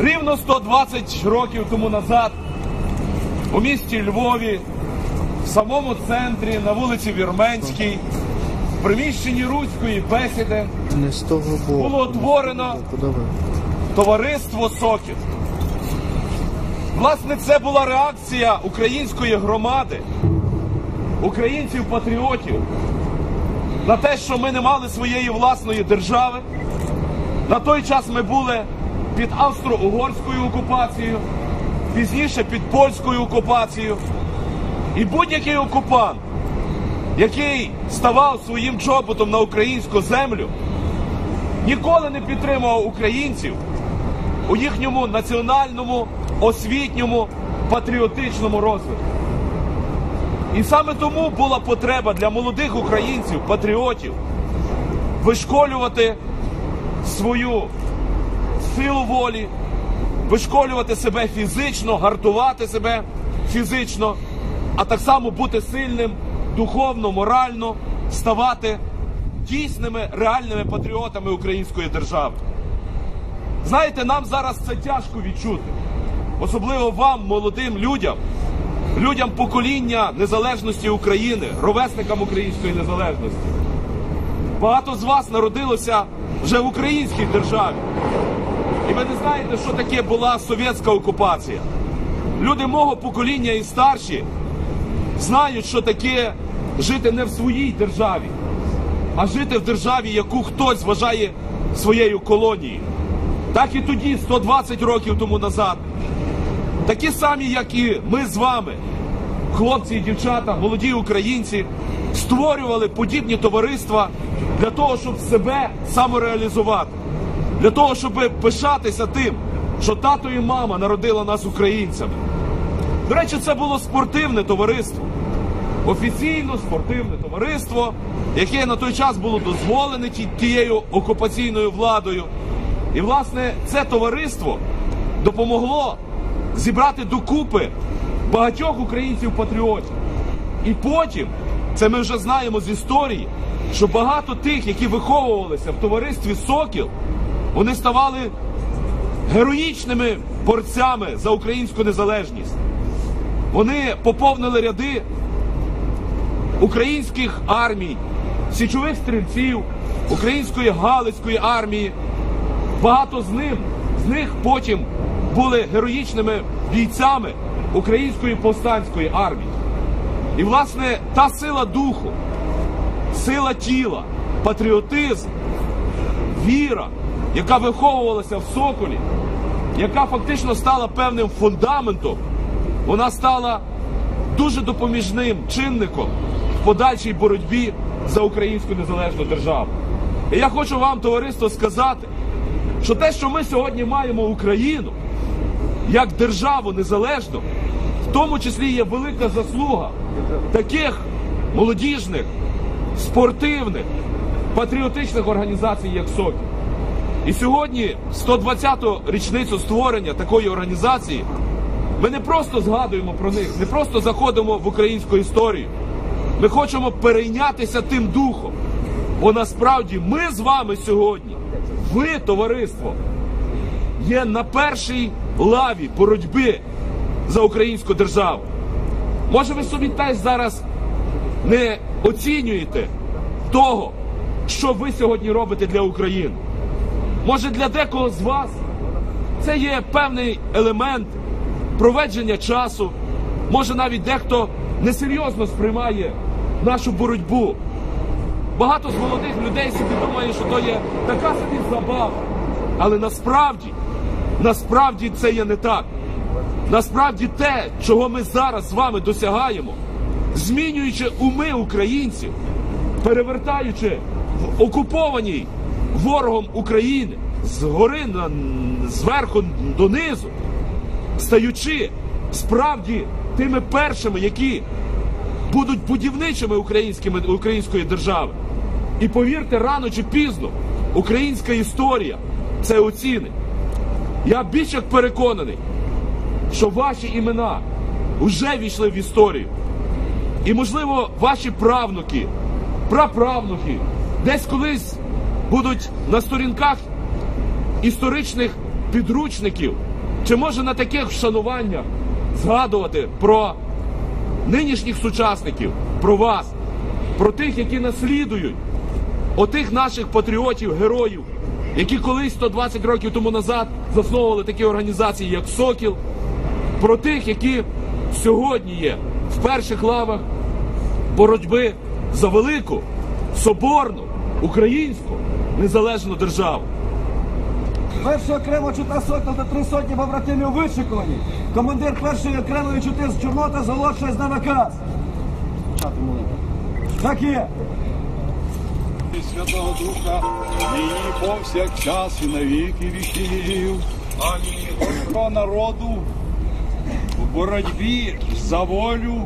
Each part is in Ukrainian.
Рівно 120 років тому назад у місті Львові, в самому центрі, на вулиці Вірменській, в приміщенні Руської бесіди було утворено товариство Сокіт. Власне, це була реакція української громади, українців-патріотів на те, що ми не мали своєї власної держави. На той час ми були під австро-угорською окупацією, пізніше під польською окупацією. І будь-який окупант, який ставав своїм чоботом на українську землю, ніколи не підтримував українців у їхньому національному, освітньому, патріотичному розвитку. І саме тому була потреба для молодих українців, патріотів, вишколювати свою силу волі, вишколювати себе фізично, гартувати себе фізично, а так само бути сильним духовно, морально, ставати дійсними реальними патріотами української держави. Знаєте, нам зараз це тяжко відчути, особливо вам, молодим людям, людям покоління незалежності України, ровесникам української незалежності. Багато з вас народилося вже в українській державі. І ви не знаєте, що таке була совєтська окупація. Люди мого покоління і старші знають, що таке жити не в своїй державі, а жити в державі, яку хтось вважає своєю колонією. Так і тоді, 120 років тому назад, такі самі, як і ми з вами, хлопці і дівчата, молоді українці, створювали подібні товариства для того, щоб себе самореалізувати, для того, щоб пишатися тим, що тато і мама народила нас українцями. До речі, це було спортивне товариство, офіційно спортивне товариство, яке на той час було дозволене тією окупаційною владою. І, власне, це товариство допомогло зібрати докупи багатьох українців-патріотів. І потім, це ми вже знаємо з історії, що багато тих, які виховувалися в товаристві Сокіл, вони ставали героїчними борцями за українську незалежність. Вони поповнили ряди українських армій, січових стрільців, української Галицької армії. Багато з ним з них потім були героїчними бійцями української повстанської армії. І, власне, та сила духу, сила тіла, патріотизм, віра, яка виховувалася в Соколі, яка фактично стала певним фундаментом, вона стала дуже допоміжним чинником в подальшій боротьбі за українську незалежну державу. І я хочу вам, товариство, сказати, що те, що ми сьогодні маємо Україну як державу незалежну, в тому числі є велика заслуга таких молодіжних, спортивних, патріотичних організацій, як СОКІ. І сьогодні, 120-ту річницю створення такої організації, ми не просто згадуємо про них, не просто заходимо в українську історію. Ми хочемо перейнятися тим духом. Бо насправді ми з вами сьогодні, ви, товариство, є на першій лаві боротьби за українську державу. Може, ви собі теж зараз не оцінюєте того, що ви сьогодні робите для України. Може, для декого з вас це є певний елемент проведження часу. Може, навіть дехто несерйозно сприймає нашу боротьбу. Багато з молодих людей собі думає, що то є така собі забава. Але насправді, насправді це є не так. Насправді те, чого ми зараз з вами досягаємо, змінюючи уми українців, перевертаючи в окупованій ворогом України згори на зверху донизу, стаючи справді тими першими, які будуть будівничими українськими, української держави. І повірте, рано чи пізно українська історія це оцінить. Я більш як переконаний, що ваші імена вже війшли в історію. І, можливо, ваші правнуки, праправнуки десь колись будуть на сторінках історичних підручників, чи може на таких вшануваннях згадувати про нинішніх сучасників, про вас, про тих, які наслідують отих наших патріотів, героїв, які колись 120 років тому назад засновували такі організації, як Сокіл, про тих, які сьогодні є в перших лавах боротьби за велику, соборну, українську незалежну державу. Перша окрема чута сотня та три сотні побратимів вишикувані. Командир першої окремої чути з Чорнота зголошує з на наказ. Так є. і Святого Духа, нині повсякчас і на віки віків. Амінь. Про народу в боротьбі за волю,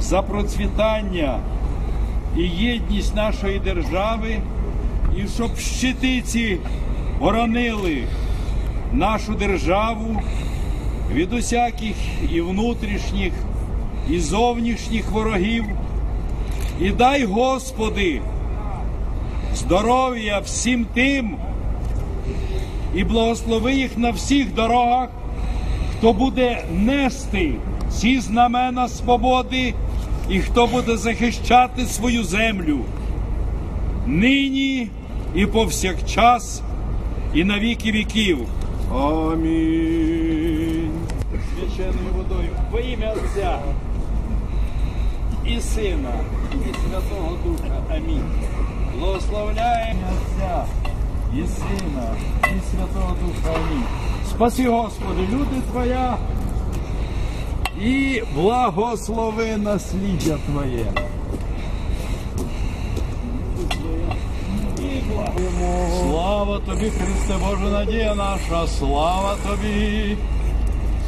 за процвітання і єдність нашої держави, і щоб щитиці боронили нашу державу від усяких і внутрішніх, і зовнішніх ворогів. І дай Господи здоров'я всім тим і благослови їх на всіх дорогах, хто буде нести ці знамена свободи і хто буде захищати свою землю нині і повсякчас, і на віки віків. Амінь. Священною водою во ім'я Отця і Сина, і Святого Духа. Амінь. Благословляємо Отця і Сина, і Святого Духа. Амінь. Спаси, Господи, люди Твоя і благослови насліддя Твоє. Слава тобі, Христе Боже, надія наша, слава тобі.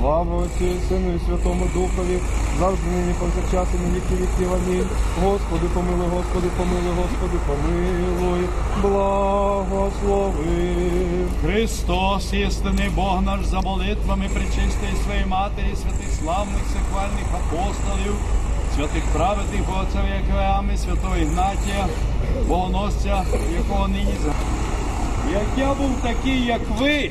Слава Отцю Сину і Святому Духові, завжди нині повсякчас і віки віків. Амінь. Господи, помилуй, Господи, помилуй, Господи, помилуй, благослови. Христос, істинний Бог наш, за молитвами причистої своєї матері, святих славних сихвальних апостолів, святих праведних отців Якоями, святого Ігнатія, Богоносця, якого нині за. Як я був такий, як ви,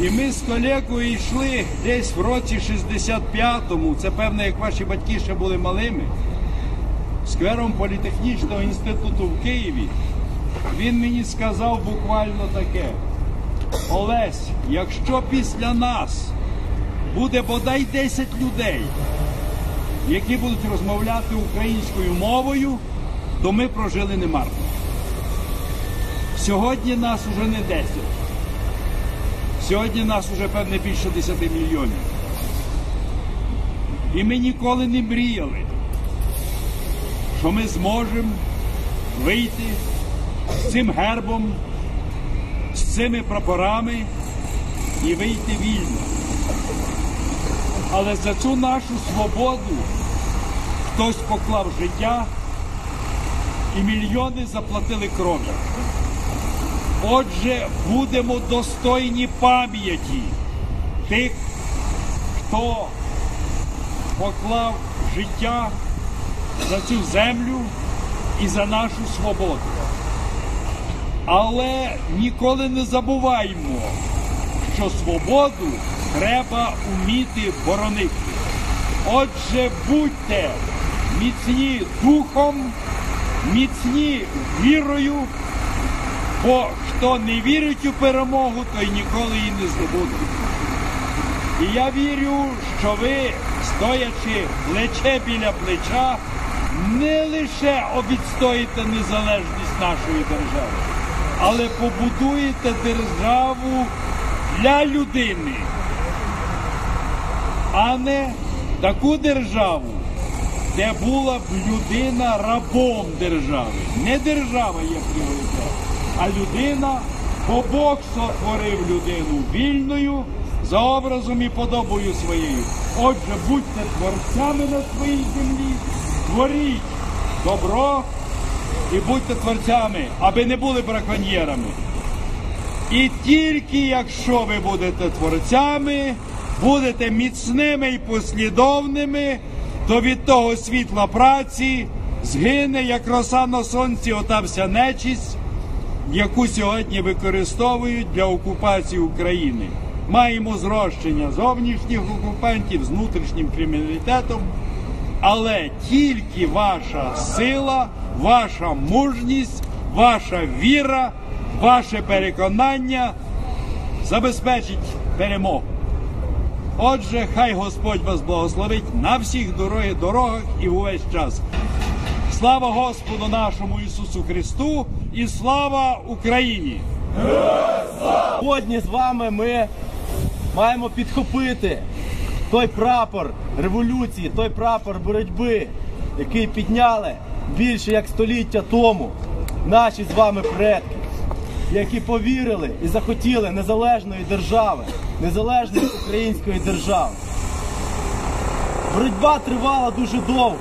і ми з колегою йшли десь в році 65-му, це певно, як ваші батьки ще були малими, сквером політехнічного інституту в Києві. Він мені сказав буквально таке: Олесь, якщо після нас буде бодай 10 людей, які будуть розмовляти українською мовою, то ми прожили немарно. Сьогодні нас уже не 10. Сьогодні нас уже певне більше 10 мільйонів. І ми ніколи не мріяли, що ми зможемо вийти з цим гербом, з цими прапорами і вийти вільно. Але за цю нашу свободу хтось поклав життя і мільйони заплатили кров'ю. Отже, будемо достойні пам'яті тих, хто поклав життя за цю землю і за нашу свободу. Але ніколи не забуваймо, що свободу треба вміти боронити. Отже, будьте міцні духом, міцні вірою, бо хто не вірить у перемогу, той ніколи її не здобуде. І я вірю, що ви, стоячи плече біля плеча, не лише відстоїте незалежність нашої держави, але побудуєте державу для людини, а не таку державу, де була б людина рабом держави. Не держава є пріоритет, а людина, бо Бог сотворив людину вільною за образом і подобою своєю. Отже, будьте творцями на своїй землі, творіть добро і будьте творцями, аби не були браконьєрами. І тільки якщо ви будете творцями, будете міцними і послідовними, то від того світла праці згине, як роса на сонці, ота вся нечість, яку сьогодні використовують для окупації України. Маємо зрощення зовнішніх окупантів з внутрішнім криміналітетом, але тільки ваша сила, ваша мужність, ваша віра, ваше переконання забезпечить перемогу. Отже, хай Господь вас благословить на всіх дороги, дорогах і увесь час. Слава Господу нашому Ісусу Христу і слава Україні! Сьогодні з вами ми маємо підхопити той прапор революції, той прапор боротьби, який підняли більше як століття тому наші з вами предки, які повірили і захотіли незалежної держави, незалежної української держави. Боротьба тривала дуже довго,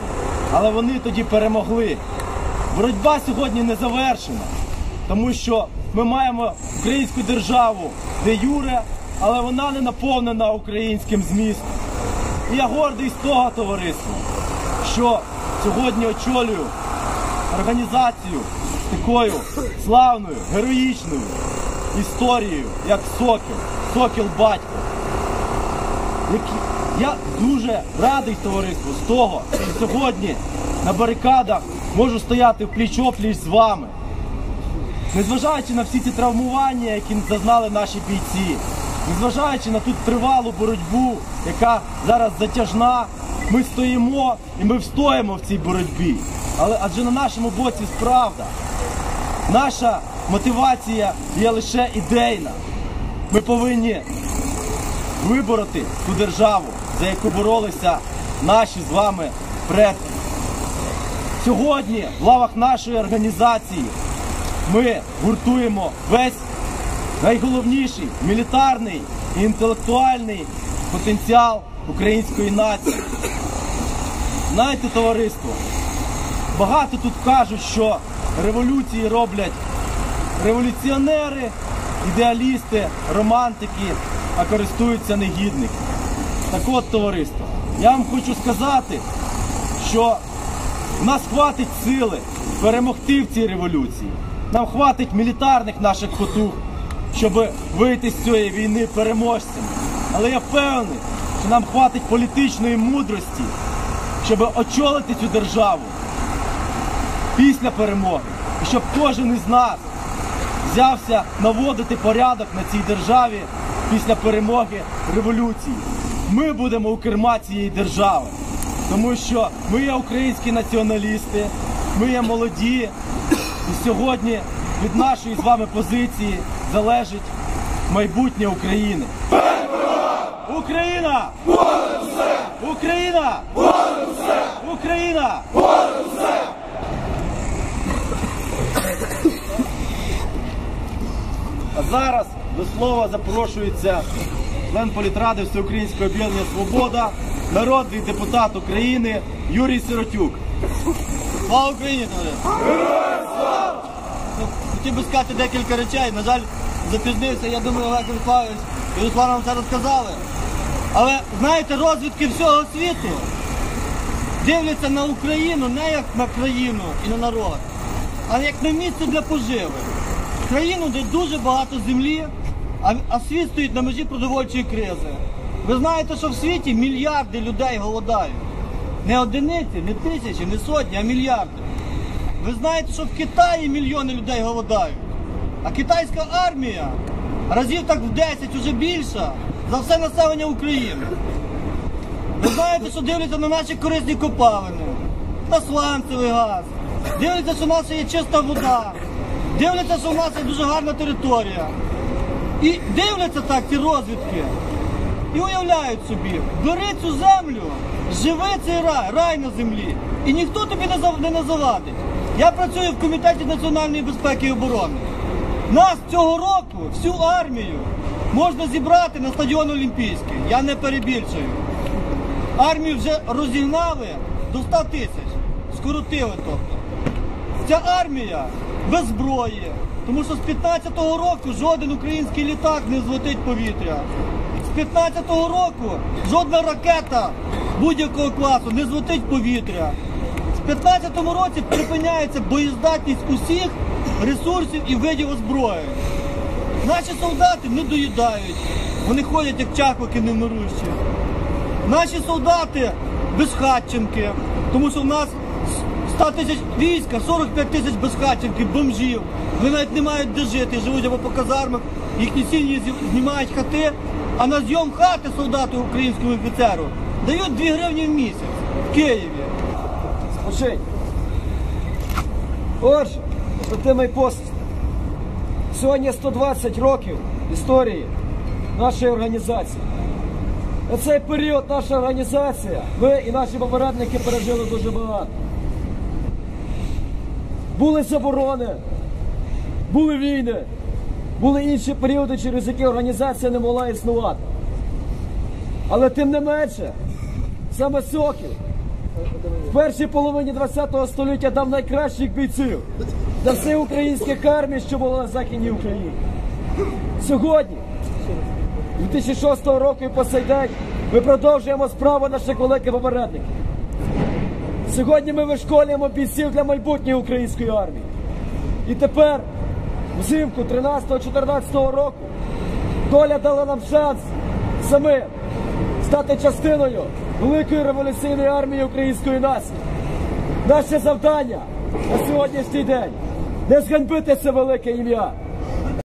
але вони тоді перемогли. Боротьба сьогодні не завершена, тому що ми маємо українську державу де юре, але вона не наповнена українським змістом. І я гордий з того товариства, що сьогодні очолюю організацію з такою славною, героїчною історією, як Сокіл, Сокіл Батько я дуже радий товариству з того, що сьогодні на барикадах можу стояти пліч-опліч з вами. Незважаючи на всі ці травмування, які зазнали наші бійці, незважаючи на ту тривалу боротьбу, яка зараз затяжна, ми стоїмо і ми встоїмо в цій боротьбі. Але адже на нашому боці правда. Наша мотивація є лише ідейна. Ми повинні вибороти ту державу, за яку боролися наші з вами предки. Сьогодні в лавах нашої організації ми гуртуємо весь найголовніший мілітарний і інтелектуальний потенціал української нації. Знаєте, товариство, багато тут кажуть, що революції роблять революціонери, ідеалісти, романтики, а користуються негідники. Так от, товариство, я вам хочу сказати, що в нас хватить сили перемогти в цій революції. Нам хватить мілітарних наших потуг, щоб вийти з цієї війни переможцями. Але я впевнений, що нам хватить політичної мудрості, щоб очолити цю державу після перемоги. І щоб кожен із нас взявся наводити порядок на цій державі після перемоги революції. Ми будемо у керма цієї держави, тому що ми є українські націоналісти, ми є молоді, і сьогодні від нашої з вами позиції залежить майбутнє України. Україна! Україна! Україна! А зараз до слова запрошується член політради Всеукраїнського об'єднання Свобода, народний депутат України Юрій Сиротюк. Слава Україні, товариство! Хотів би сказати декілька речей. На жаль, запізнився. Я думаю, Олег Ярославович і Руслан нам це розказали. Але знаєте, розвідки всього світу дивляться на Україну не як на країну і на народ, а як на місце для поживи. Країну, де дуже багато землі, а, світ стоїть на межі продовольчої кризи. Ви знаєте, що в світі мільярди людей голодають. Не одиниці, не тисячі, не сотні, а мільярди. Ви знаєте, що в Китаї мільйони людей голодають. А китайська армія разів так в 10 уже більша за все населення України. Ви знаєте, що дивляться на наші корисні копалини, на сланцевий газ, дивляться, що в нас є чиста вода, дивляться, що в нас є дуже гарна територія. І дивляться так ці розвідки і уявляють собі, бери цю землю, живи цей рай, рай на землі. І ніхто тобі не зав- не, не завадить. Я працюю в комітеті національної безпеки і оборони. Нас цього року, всю армію, можна зібрати на стадіон Олімпійський. Я не перебільшую. Армію вже розігнали до 100 тисяч. Скоротили тобто. Ця армія без зброї. Тому що з 15-го року жоден український літак не злетить повітря. З 15-го року жодна ракета будь-якого класу не злетить повітря. З 15-му році припиняється боєздатність усіх ресурсів і видів озброєння. Наші солдати не доїдають, вони ходять як чаклики немирущі. Наші солдати безхатченки, тому що в нас 100 тисяч війська, 45 тисяч безхатченків, бомжів. Вони навіть не мають де жити, живуть або по казармах, їхні сім'ї знімають хати, а на зйом хати солдату українському офіцеру дають 2 гривні в місяць в Києві. Спочинь. Отже, побратими і посестри, сьогодні 120 років історії нашої організації. За цей період наша організація, ми і наші попередники пережили дуже багато. Були заборони, були війни, були інші періоди, через які організація не могла існувати. Але тим не менше, саме Сокіл в першій половині ХХ століття дав найкращих бійців всіх українських армій, що було на Західній Україні. Сьогодні, 2006 року і по сей день, ми продовжуємо справу наших великих попередників. Сьогодні ми вишколюємо бійців для майбутньої української армії. І тепер, взимку 13-14 року, доля дала нам шанс самим стати частиною великої революційної армії української нації. Наше завдання на сьогоднішній день не зганьбити це велике ім'я,